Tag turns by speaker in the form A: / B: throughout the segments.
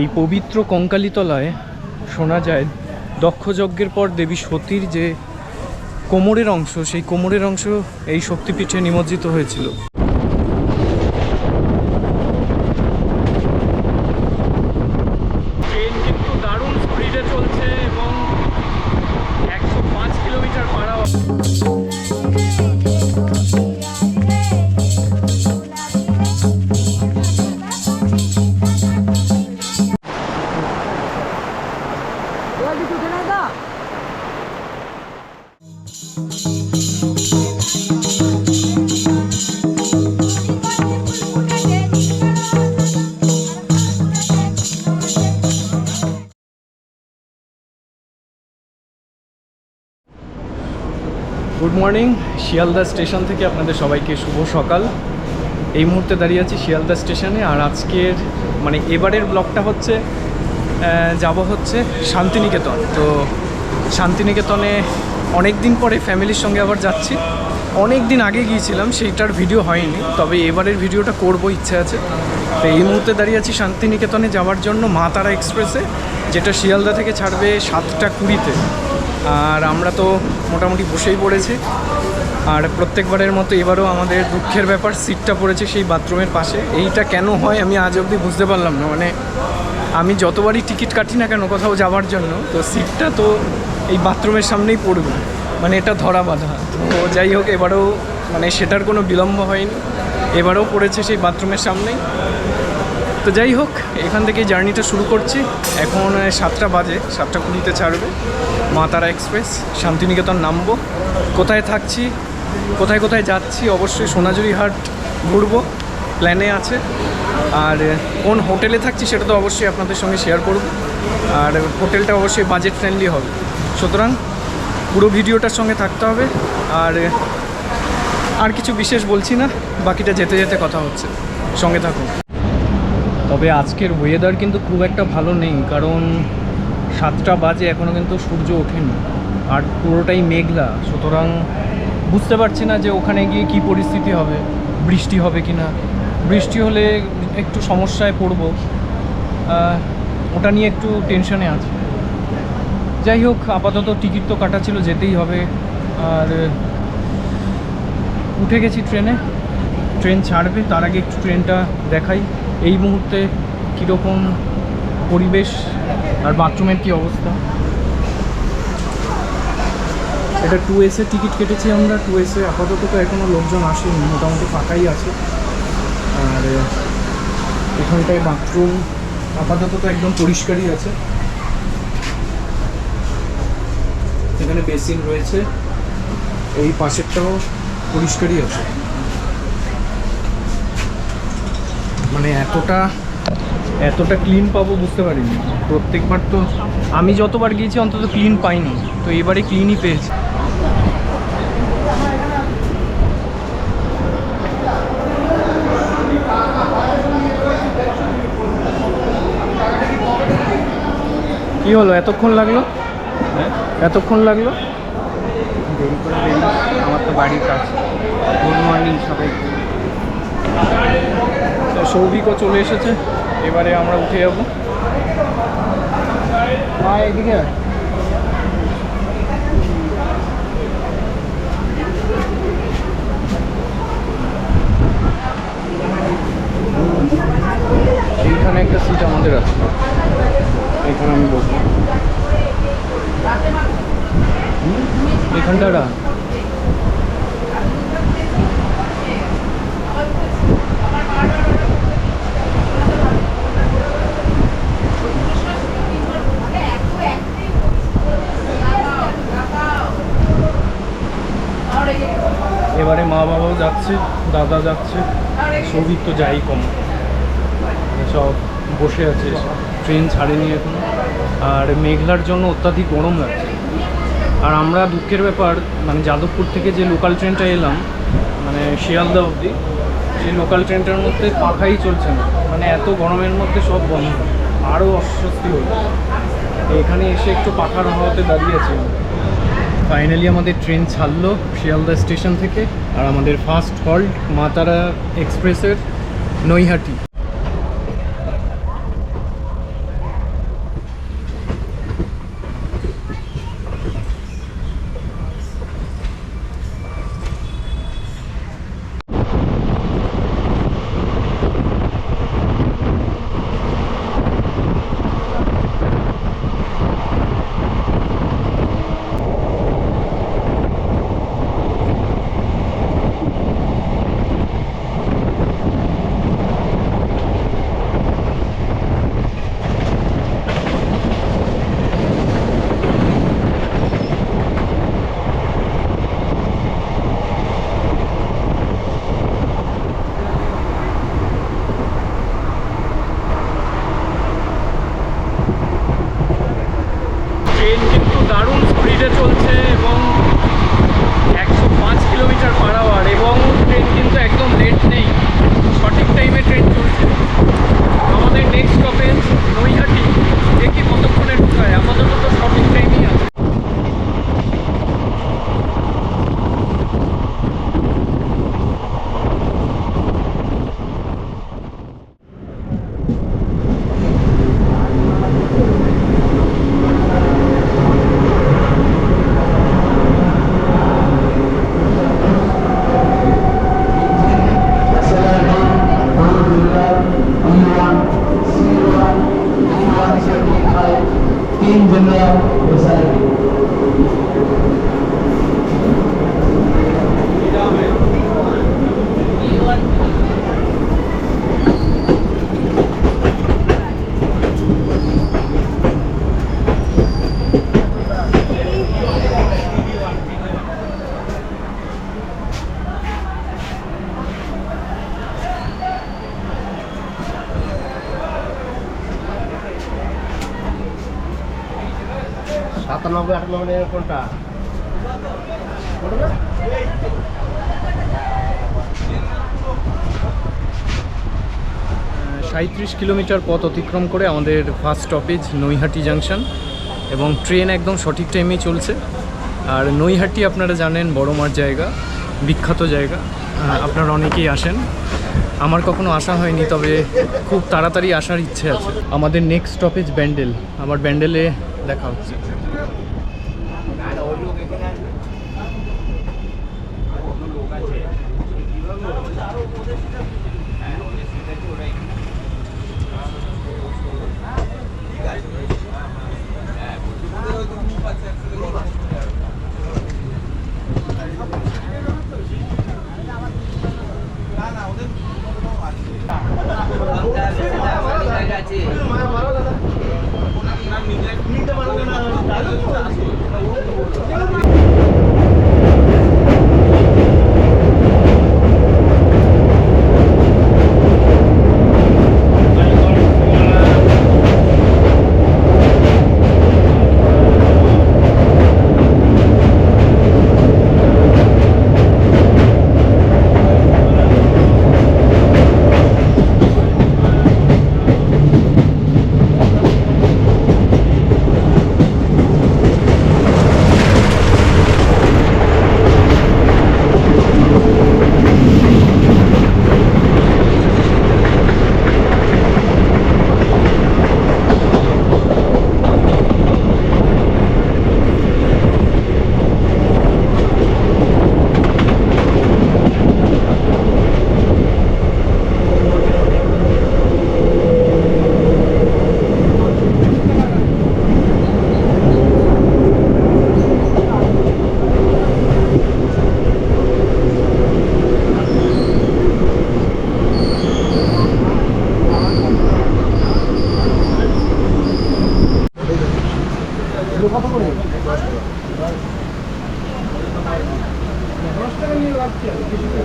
A: এই পবিত্র কঙ্কালীতলায় শোনা যায়, দক্ষযজ্ঞের পর দেবী সতীর যে কোমরের অংশ, সেই কোমরের অংশ এই শক্তিপীঠে নিমজ্জিত হয়েছিল। মর্নিং, শিয়ালদা স্টেশন থেকে আপনাদের সবাইকে শুভ সকাল। এই মুহূর্তে দাঁড়িয়ে আছি শিয়ালদা স্টেশনে, আর আজকের মানে এবারের ব্লগটা হচ্ছে যাব হচ্ছে শান্তিনিকেতন। তো শান্তিনিকেতনে অনেক দিন পরে ফ্যামিলির সঙ্গে আবার যাচ্ছি। অনেক দিন আগে গিয়েছিলাম, সেইটার ভিডিও হয়নি, তবে এবারের ভিডিওটা করব, ইচ্ছে আছে। তো এই মুহূর্তে দাঁড়িয়ে আছি শান্তিনিকেতনে যাওয়ার জন্য মা তারা এক্সপ্রেসে, যেটা শিয়ালদা থেকে ছাড়বে সাতটা কুড়িতে। আর আমরা তো মোটামুটি বসেই পড়েছি। আর প্রত্যেকবারের মতো এবারও আমাদের দুঃখের ব্যাপার, সিটটা পড়েছে সেই বাথরুমের পাশে। এইটা কেন হয় আমি আজ অবধি বুঝতে পারলাম না। মানে আমি যতবারই টিকিট কাটি না কেন কোথাও যাওয়ার জন্য, তো সিটটা তো এই বাথরুমের সামনেই পড়বে। মানে এটা ধরা বাঁধা। তো যাই হোক, এবারেও মানে সেটার কোনো বিলম্ব হয়নি। এবারেও পড়েছে সেই বাথরুমের সামনেই। তো যাই হোক, এখান থেকে জার্নিটা শুরু করছি। এখন সাতটা বাজে, সাতটা কুড়িতে ছাড়বে। মা তারা এক্সপ্রেস, শান্তিনিকেতন নামবো। কোথায় থাকছি, কোথায় কোথায় যাচ্ছি, অবশ্যই সোনাঝুরি হাট ঘুরবো, প্ল্যানে আছে। আর কোন হোটেলে থাকছি সেটা তো অবশ্যই আপনাদের সঙ্গে শেয়ার করব। আর হোটেলটা অবশ্যই বাজেট ফ্রেন্ডলি হবে। সুতরাং পুরো ভিডিওটার সঙ্গে থাকতে হবে। আর আর কিছু বিশেষ বলছি না, বাকিটা যেতে যেতে কথা হচ্ছে। সঙ্গে থাকুন। তবে আজকের ওয়েদার কিন্তু খুব একটা ভালো নেই, কারণ সাতটা বাজে এখনও কিন্তু সূর্য ওঠেনি। আর পুরোটাই মেঘলা, সুতরাং বুঝতে পারছি না যে ওখানে গিয়ে কি পরিস্থিতি হবে, বৃষ্টি হবে কি না বৃষ্টি হলে একটু সমস্যায় পড়ব। ওটা নিয়ে একটু টেনশনে আছে। যাই হোক, আপাতত টিকিট তো কাটা ছিল, যেতেই হবে। আর উঠে গেছি ট্রেনে। ট্রেন ছাড়বে, তার আগে একটু ট্রেনটা দেখাই। এই মুহূর্তে কীরকম পরিবেশ আর বাথরুমের কি অবস্থা? এটা টু এসে টিকিট কেটেছি আমরা টু এসে আপাতত তো এখনও লোকজন আসেনি, মোটামুটি ফাঁকাই আছে। আর, এখানটায় বাথরুম আপাতত তো একদম পরিষ্কারই আছে। এখানে বেসিন রয়েছে, এই পাশেরটাও পরিষ্কারই আছে। মানে এতটা এতটা ক্লিন পাবো বুঝতে পারিনি। প্রত্যেকবার তো আমি যতবার গিয়েছি অন্তত ক্লিন পাইনি। তো এবারে ক্লিনই পেয়েছি। কি হলো? এতক্ষণ লাগল? এতক্ষণ লাগল?
B: দেরি করে আমার তো বাড়ির কাজ। গুড মর্নিং সবাই
A: তো সৌভিকও চলে এসেছে। এবারে আমরা উঠে যাব। মা এদিকে এইখানে একটা সিট আমাদের আছে। এখানে আমি বসবো। এখানটা এবারে মা বাবাও যাচ্ছে, দাদা যাচ্ছে, সৌভিক তো যাই কম। সব বসে আছে, ট্রেন ছাড়েনি এখন। আর মেঘলার জন্য অত্যাধিক গরম লাগছে। আর আমরা দুঃখের ব্যাপার মানে যাদবপুর থেকে যে লোকাল ট্রেনটা এলাম মানে শিয়ালদা অবধি, সেই লোকাল ট্রেনটার মধ্যে পাখাই চলছে না। মানে এত গরমের মধ্যে সব বন্ধ। আরও অস্বস্তি হলো এখানে এসে একটু পাখার হাওয়াতে দাঁড়িয়েছি ফাইনালি আমাদের ট্রেন ছাড়লো শিয়ালদা স্টেশন থেকে আর আমাদের ফার্স্ট হল্ট মাতারা এক্সপ্রেসের নৈহাটি।
C: সাতানব্বই আটানব্বই কোনটা?
A: সাঁত্রিশ কিলোমিটার পথ অতিক্রম করে আমাদের ফার্স্ট স্টপেজ নৈহাটি জাংশন এবং ট্রেন একদম সঠিক টাইমেই চলছে। আর নৈহাটি আপনারা জানেন বড়মার জায়গা, বিখ্যাত জায়গা। আপনারা অনেকেই আসেন। আমার কখনো আসা হয়নি, তবে খুব তাড়াতাড়ি আসার ইচ্ছে আছে। আমাদের নেক্সট স্টপেজ ব্যান্ডেল। আমার ব্যান্ডেলে দেখা হচ্ছে।
C: Thank you.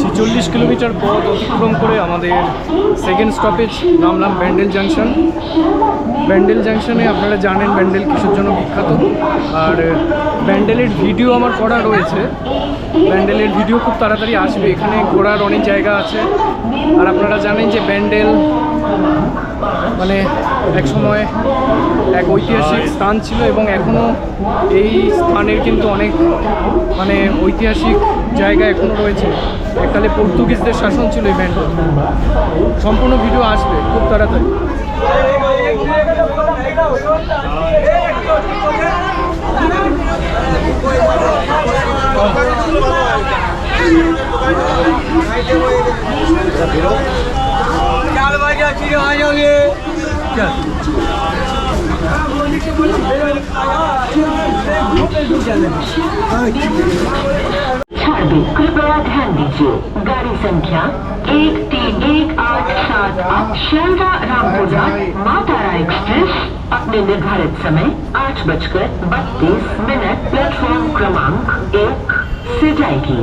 A: ছেচল্লিশ কিলোমিটার পথ অতিক্রম করে আমাদের সেকেন্ড স্টপেজ নামলাম ব্যান্ডেল জাংশন ব্যান্ডেল জাংশনে আপনারা জানেন ব্যান্ডেল কিসের জন্য বিখ্যাত। আর ব্যান্ডেলের ভিডিও আমার করা রয়েছে। ব্যান্ডেলের ভিডিও খুব তাড়াতাড়ি আসবে। এখানে ঘোরার অনেক জায়গা আছে। আর আপনারা জানেন যে ব্যান্ডেল মানে এক সময় এক ঐতিহাসিক স্থান ছিল এবং এখনও এই স্থানের কিন্তু অনেক মানে ঐতিহাসিক জায়গা এখনও রয়েছে। এককালে পর্তুগিজদের শাসন ছিল এই ব্যান্ডেল সম্পূর্ণ ভিডিও আসবে খুব তাড়াতাড়ি।
C: চাল বাজা চিড়ে আ যাবে
D: छोड़ दो कृपया ध्यान दीजिए। गाड़ी संख्या एक तीन एक आठ सात आठ शियालदा रामपुर घाट मातारा एक्सप्रेस। अपने निर्धारित समय आठ बजकर बत्तीस मिनट, प्लेटफॉर्म क्रमांक एक से जाएगी।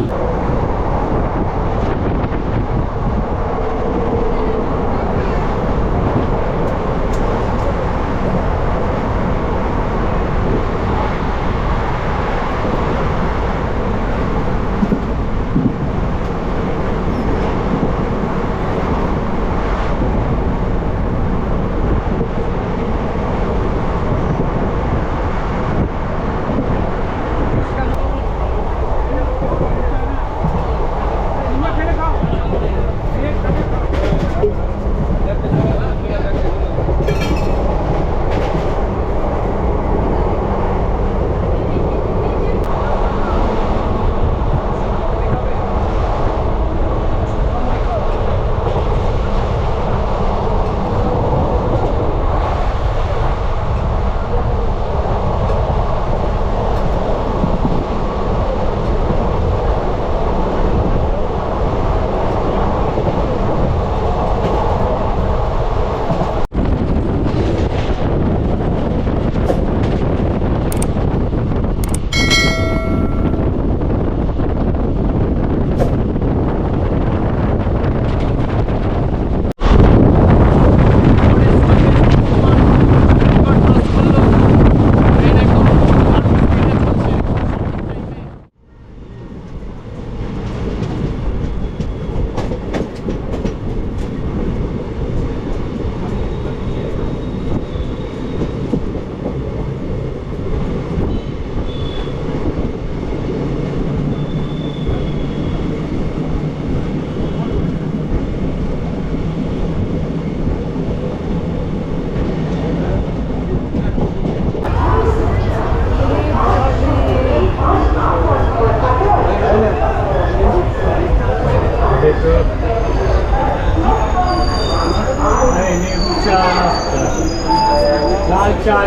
C: লাল চা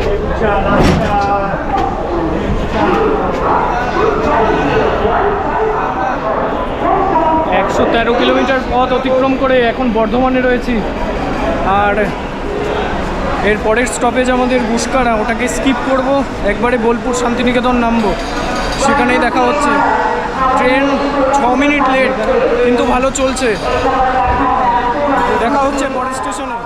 A: একশো তেরো কিলোমিটার পথ অতিক্রম করে এখন বর্ধমানে রয়েছি। আর এর পরের স্টপেজ আমাদের গুসকারা, ওটাকে স্কিপ করব, একবারে বোলপুর শান্তিনিকেতন নামবো। সেখানেই দেখা হচ্ছে। ট্রেন ছ মিনিট লেট, কিন্তু ভালো চলছে। দেখা হচ্ছে পরের স্টেশনে।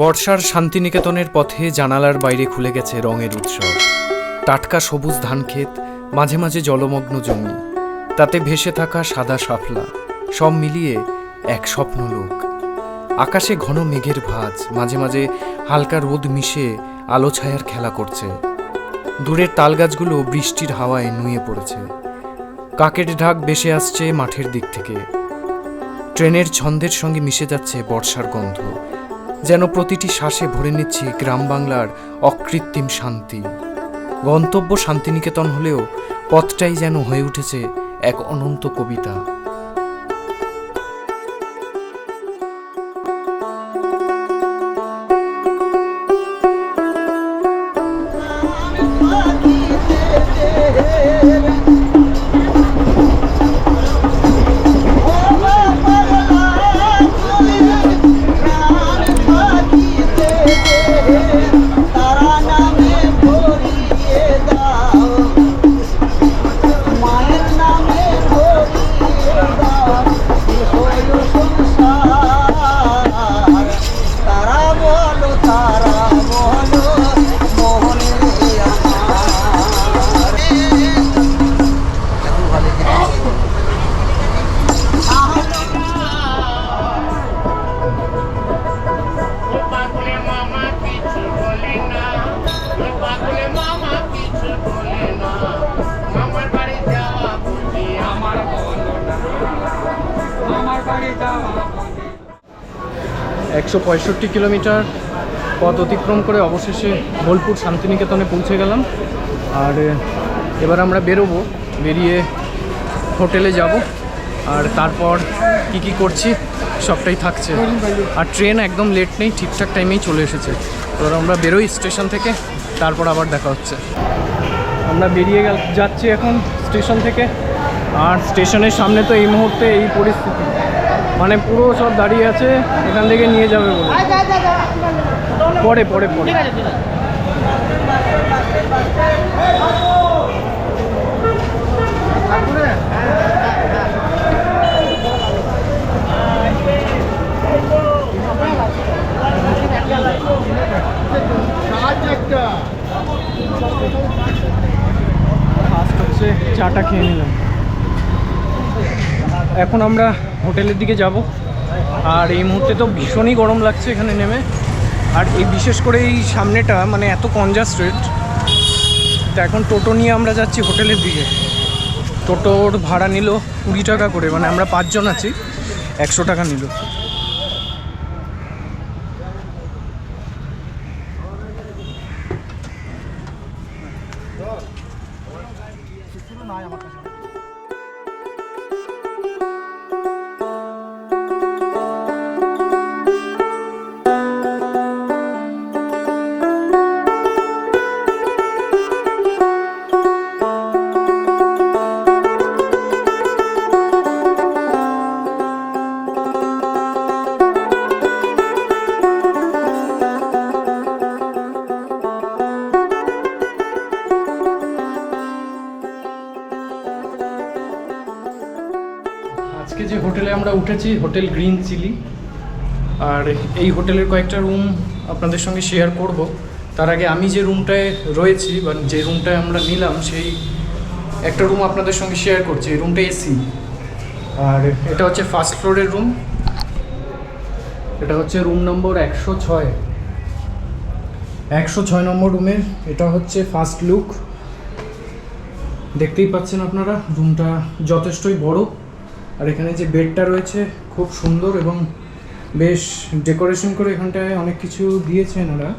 A: বর্ষার শান্তিনিকেতনের পথে জানালার বাইরে খুলে গেছে রঙের উৎসব। টাটকা সবুজ ধানক্ষেত মাঝে মাঝে জলমগ্ন জমি। তাতে ভেসে থাকা সাদা শাপলা, সব মিলিয়ে এক স্বপ্ন লোক। আকাশে ঘন মেঘের ভাঁজ, মাঝে মাঝে হালকা রোদ মিশে আলো ছায়ার খেলা করছে। দূরের তালগাছগুলো বৃষ্টির হাওয়ায় নুয়ে পড়েছে। কাকের ঢাক বেসে আসছে মাঠের দিক থেকে। ট্রেনের ছন্দের সঙ্গে মিশে যাচ্ছে বর্ষার গন্ধ। যেন প্রতিটি শ্বাসে ভরে নিচ্ছি গ্রাম বাংলার অকৃত্রিম শান্তি। গন্তব্য শান্তিনিকেতন হলেও পথটাই যেন হয়ে উঠেছে এক অনন্ত কবিতা। একশো পঁয়ষট্টি কিলোমিটার পথ অতিক্রম করে অবশেষে বোলপুর শান্তিনিকেতনে পৌঁছে গেলাম। আর এবার আমরা বেরোবো, বেরিয়ে হোটেলে যাব। আর তারপর কি কি করছি সবটাই থাকছে। আর ট্রেন একদম লেট নেই, ঠিকঠাক টাইমেই চলে এসেছে। এবার আমরা বেরোই স্টেশন থেকে, তারপর আবার দেখা হচ্ছে। আমরা বেরিয়ে গেল, যাচ্ছি এখন স্টেশন থেকে। আর স্টেশনের সামনে তো এই মুহূর্তে এই পরিস্থিতি। মানে পুরো সব দাঁড়িয়ে আছে, এখান থেকে নিয়ে যাবে বলে। পরে পরে পরে। চাটা খেয়ে নিলাম। এখন আমরা হোটেলের দিকে যাব। আর এই মুহূর্তে তো ভীষণই গরম লাগছে এখানে নেমে। আর এই বিশেষ করে এই সামনেটা মানে এত কনজাস্টেড তো এখন টোটো নিয়ে আমরা যাচ্ছি হোটেলের দিকে। টোটোর ভাড়া নিল কুড়ি টাকা করে মানে আমরা পাঁচজন আছি, একশো টাকা নিল। হোটেলে হোটেল গ্রিন চিলি। আর এই হোটেলের কয়েকটা রুম আপনাদের সঙ্গে শেয়ার করব। তার আগে আমি যে রুমটায় রয়েছি বা যে রুমটায় আমরা নিলাম, সেই একটা রুম আপনাদের সঙ্গে শেয়ার করছি। এই রুমটা এসি। আর এটা হচ্ছে ফার্স্ট ফ্লোরের রুম। এটা হচ্ছে রুম নম্বর একশো ছয়। একশো ছয় নম্বর রুমের এটা হচ্ছে ফার্স্ট লুক। দেখতেই পাচ্ছেন আপনারা, রুমটা যথেষ্টই বড়। আর এখানে যে বেডটা রয়েছে খুব সুন্দর এবং বেশ ডেকোরেশন করে এখানটায় অনেক কিছু দিয়েছেন ওরা।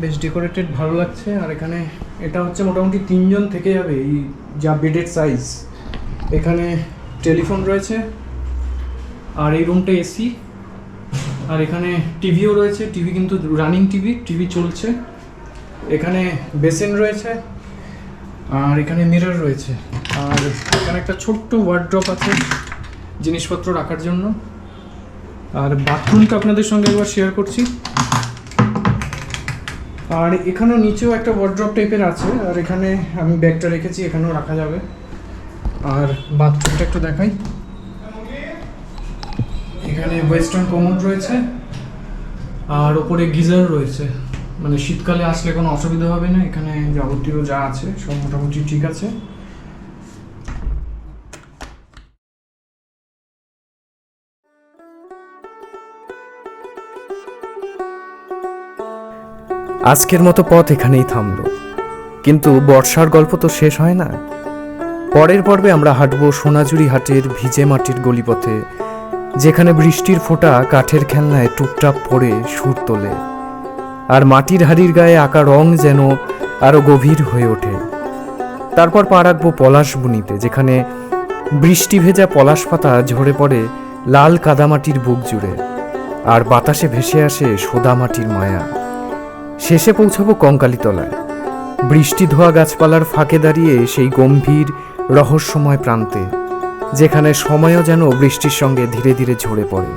A: বেশ ডেকোরেটেড ভালো লাগছে। আর এখানে এটা হচ্ছে মোটামুটি তিনজন থেকে যাবে এই যা বেডের সাইজ। এখানে টেলিফোন রয়েছে, আর এই রুমটা এসি। আর এখানে টিভিও রয়েছে, টিভি কিন্তু রানিং টিভি টিভি চলছে। এখানে বেসিন রয়েছে, আর এখানে মিরর রয়েছে। আর এখানে একটা ছোট্ট ওয়ার্ড্রপ আছে জিনিসপত্র রাখার জন্য। আর বাথরুমটা আপনাদের সঙ্গে একবার শেয়ার করছি। আর এখানেও নিচেও একটা ওয়ার্ড্রপ টাইপের আছে, আর এখানে আমি ব্যাগটা রেখেছি, এখানেও রাখা যাবে। আর বাথরুমটা একটু দেখাই। এখানে ওয়েস্টার্ন কোমোড রয়েছে, আর ওপরে গিজার রয়েছে। মানে শীতকালে আসলে কোনো অসুবিধা হবে না, এখানে যাবতীয় যা আছে সব মোটামুটি ঠিক আছে।
E: আজকের মতো পথ এখানেই থামলো। কিন্তু বর্ষার গল্প তো শেষ হয় না। পরের পর্বে আমরা হাঁটবো সোনাঝুরি হাটের ভিজে মাটির গলিপথে, যেখানে বৃষ্টির ফোঁটা কাঠের খেলনায় টুপটাপ পড়ে সুর তোলে, আর মাটির হাড়ির গায়ে আঁকা রং যেন আরও গভীর হয়ে ওঠে। তারপর পা রাখব পলাশবুনিতে যেখানে বৃষ্টি ভেজা পলাশ পাতা ঝরে পড়ে লাল কাদামাটির বুক জুড়ে, আর বাতাসে ভেসে আসে সোদামাটির মায়া। শেষে পৌঁছাবো কঙ্কালীতলায়। বৃষ্টি ধোয়া গাছপালার ফাঁকে দাঁড়িয়ে সেই গম্ভীর, রহস্যময় প্রান্তে, যেখানে সময়ও যেন বৃষ্টির সঙ্গে ধীরে ধীরে ঝরে পড়ে।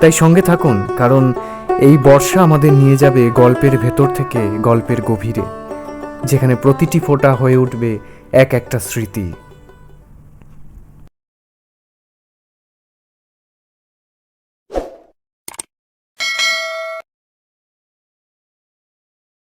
E: তাই সঙ্গে থাকুন, কারণ এই বর্ষা আমাদের নিয়ে যাবে গল্পের ভেতর থেকে গল্পের গভীরে, যেখানে প্রতিটি ফোঁটা হয়ে উঠবে এক একটা স্মৃতি।